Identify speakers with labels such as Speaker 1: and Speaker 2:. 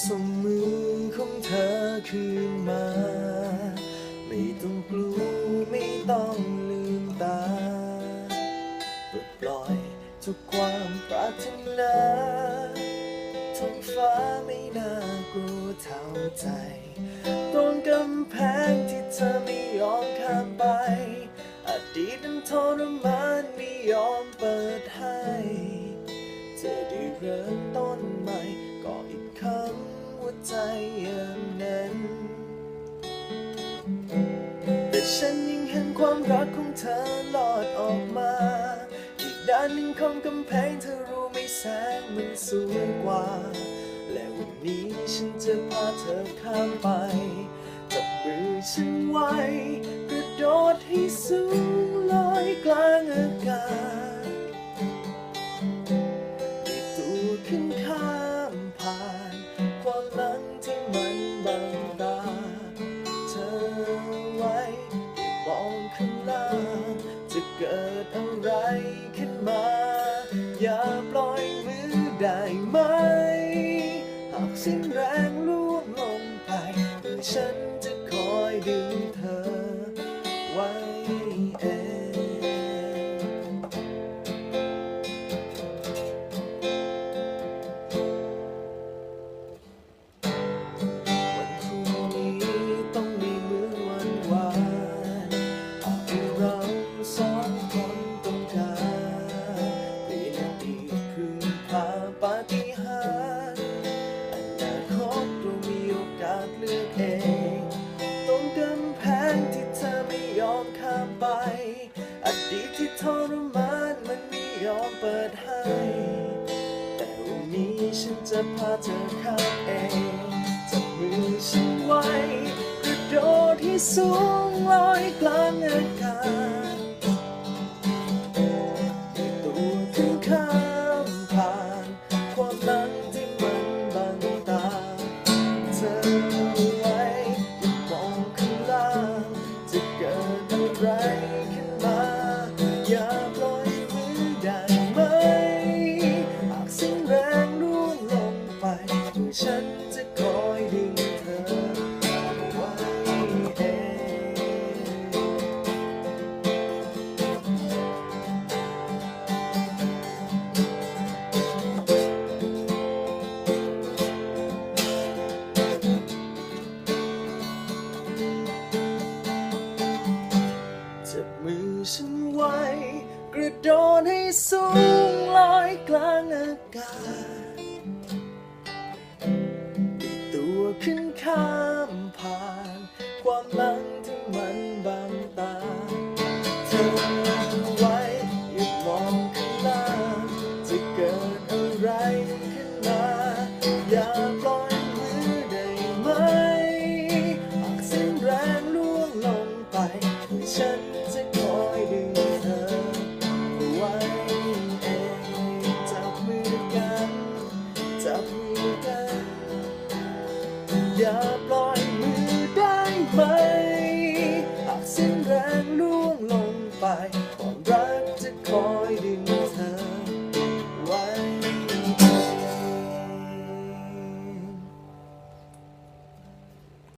Speaker 1: ส่งมือของเธอคืนมา ไม่ต้องกลัวไม่ต้องลืมตาปลดปล่อยทุกความปรารถนาท้องฟ้าไม่น่ากลัวเท่าใจ ตรงกำแพงที่เธอไม่ยอมข้ามไปอดีตนั้นทรมานไม่ยอมเปิดให้จะได้เริ่ม ความรักของเธอลอดออกมา อีกด้านหนึ่งของกำแพงเธอรู้ไหมแสงมันสวยกว่า และวันนี้ฉันจะพาเธอข้ามไป จับมือฉันไว้กระโดดให้สูง ขึ้นมา อย่าปล่อยมือได้ไหม หากสิ้นแรงล่วงลงไปฉัน ทรมานมันไม่ยอมเปิดให้ แต่วันนี้ฉันจะพาเธอข้ามเองจับมือฉันไว้กระโดดที่สูงลอยกลางอากาศ บมือฉันไว้ กระโดดให้สูงลอยกลางอากาศติดตัวขึ้นข้ามผ่าน ความลังที่มันบางตา เธอไว้หยุดมองข้างล่างจะเกิดอะไร Yeah.